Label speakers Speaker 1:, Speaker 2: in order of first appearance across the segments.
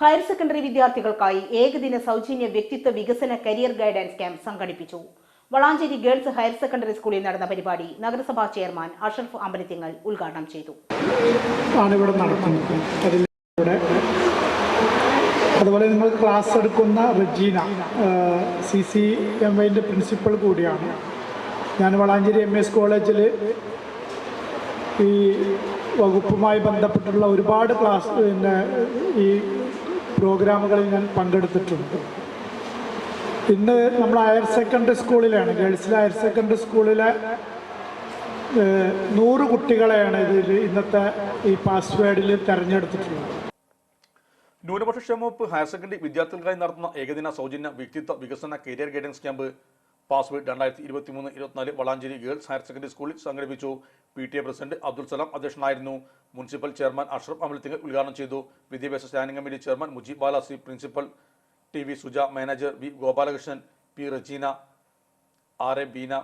Speaker 1: Higher secondary വിദ്യാർത്ഥികൾക്കായി ഏകദിന സൗജന്യ വ്യക്തിത്വ വികസന കരിയർ ഗൈഡൻസ് ക്യാമ്പ് സംഘടിപ്പിച്ചു. വളാഞ്ചേരി ഗേൾസ് ഹയർ സെക്കൻഡറി സ്കൂളിൽ നടന്ന പരിപാടി നഗരസഭാ ചെയർമാൻ അഷറഫ് അമ്പലത്തിങ്ങൾ ഉദ്ഘാടനം ചെയ്തു.
Speaker 2: അതുപോലെ നിങ്ങൾ ക്ലാസ് എടുക്കുന്ന റജീന സി സി എം ഐന്റെ പ്രിൻസിപ്പൾ കൂടിയാണ്. ഞാൻ വളാഞ്ചേരി എം എസ് കോളേജിൽ ഈ വകുപ്പുമായി ബന്ധപ്പെട്ടുള്ള ഒരുപാട് ക്ലാസ് പിന്നെ ഈ പ്രോഗ്രാമുകളിൽ ഞാൻ പങ്കെടുത്തിട്ടുണ്ട്. ഇന്ന് നമ്മൾ ഹയർ സെക്കൻഡറി സ്കൂളിലാണ് ഗേൾസിലെ ഹയർ സെക്കൻഡറി സ്കൂളിലെ നൂറ് കുട്ടികളെയാണ് ഇതിൽ ഇന്നത്തെ ഈ പാസ്വേഡിൽ തിരഞ്ഞെടുത്തിട്ടുള്ളത്.
Speaker 3: ന്യൂനപക്ഷ ക്ഷേമവകുപ്പ് ഹയർ സെക്കൻഡറി വിദ്യാർത്ഥികൾക്കായി നടത്തുന്ന ഏകദിന സൗജന്യ വ്യക്തിത്വ വികസന കരിയർ ഗൈഡൻസ് ക്യാമ്പ് പാസ്വേഡ് രണ്ടായിരത്തി ഇരുപത്തി മൂന്ന് ഇരുപത്തിനാല് വളാഞ്ചേരി ഗേൾസ് ഹയർ സെക്കൻഡറി സ്കൂളിൽ സംഘടിപ്പിച്ചു. P T A president Abdul Salam അധ്യക്ഷനായിരുന്നു. മുനിസിപ്പൽ ചെയർമാൻ അഷ്റഫ് അമലത്തിങ്ങൾ ഉദ്ഘാടനം ചെയ്തു. വിദ്യാഭ്യാസ standing committee chairman Mujeeb Balasi principal T V Suja manager V Gopalakrishnan P Rajeena R A Beena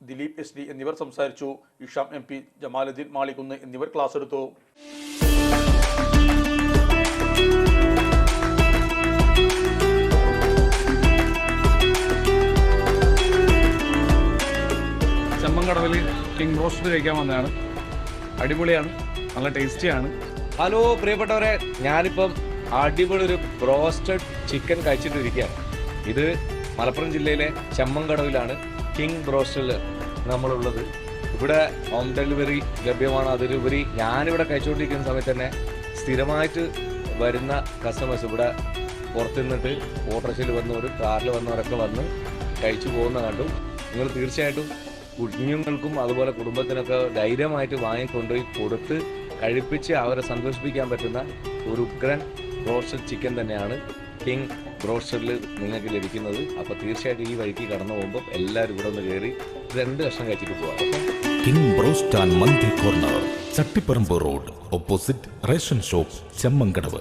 Speaker 3: Dileep S D എന്നിവർ സംസാരിച്ചു. Isham M P Jamaluddin Malikkunnu എന്നിവർ ക്ലാസ് എടുത്തു.
Speaker 4: ചെമ്മങ്കടവിൽ king roast കഴിക്കാൻ വന്നതാണ്. അടിപൊളിയാണ്. നല്ല ടേസ്റ്റിയാണ്.
Speaker 5: ഹലോ പ്രിയപ്പെട്ടവരെ ഞാനിപ്പം അടിപൊളി ഒരു ബ്രോസ്റ്റഡ് ചിക്കൻ കഴിച്ചിട്ടിരിക്കുകയാണ്. ഇത് മലപ്പുറം ജില്ലയിലെ ചെമ്മൻകടവിലാണ് കിങ് ബ്രോസ്റ്റഡിൽ നമ്മളുള്ളത്. ഇവിടെ ഹോം ഡെലിവറി ലഭ്യമാണ്. അതിലുപരി ഞാനിവിടെ കഴിച്ചുകൊണ്ടിരിക്കുന്ന സമയത്ത് തന്നെ സ്ഥിരമായിട്ട് വരുന്ന കസ്റ്റമേഴ്സ് ഇവിടെ പുറത്തു നിന്നിട്ട് ഓട്ടോറിക്ഷയിൽ വന്നവർ കാറിൽ വന്നവരൊക്കെ വന്ന് കഴിച്ചു പോകുന്ന കണ്ടു. നിങ്ങൾ തീർച്ചയായിട്ടും കുഞ്ഞുങ്ങൾക്കും അതുപോലെ കുടുംബത്തിനൊക്കെ ധൈര്യമായിട്ട് വാങ്ങിക്കൊണ്ടുപോയി കൊടുത്ത് കഴിപ്പിച്ച് അവരെ സന്തോഷിപ്പിക്കാൻ പറ്റുന്ന ഒരു ഉഗ്രൻ റോസ്റ്റഡ് ചിക്കൻ തന്നെയാണ് കിങ് ബ്രോസ്റ്ററിൽ നിങ്ങൾക്ക് ലഭിക്കുന്നത്. അപ്പോൾ തീർച്ചയായിട്ടും ഈ വഴിക്ക് കടന്നു പോകുമ്പോൾ എല്ലാവരും ഇവിടെ ഒന്ന് കയറി രണ്ട് കഷ്ണം കഴിച്ചിട്ട് പോകാം
Speaker 6: king broast and mandi corner Chattiparamba road opposite ration shop Chemmankadavu.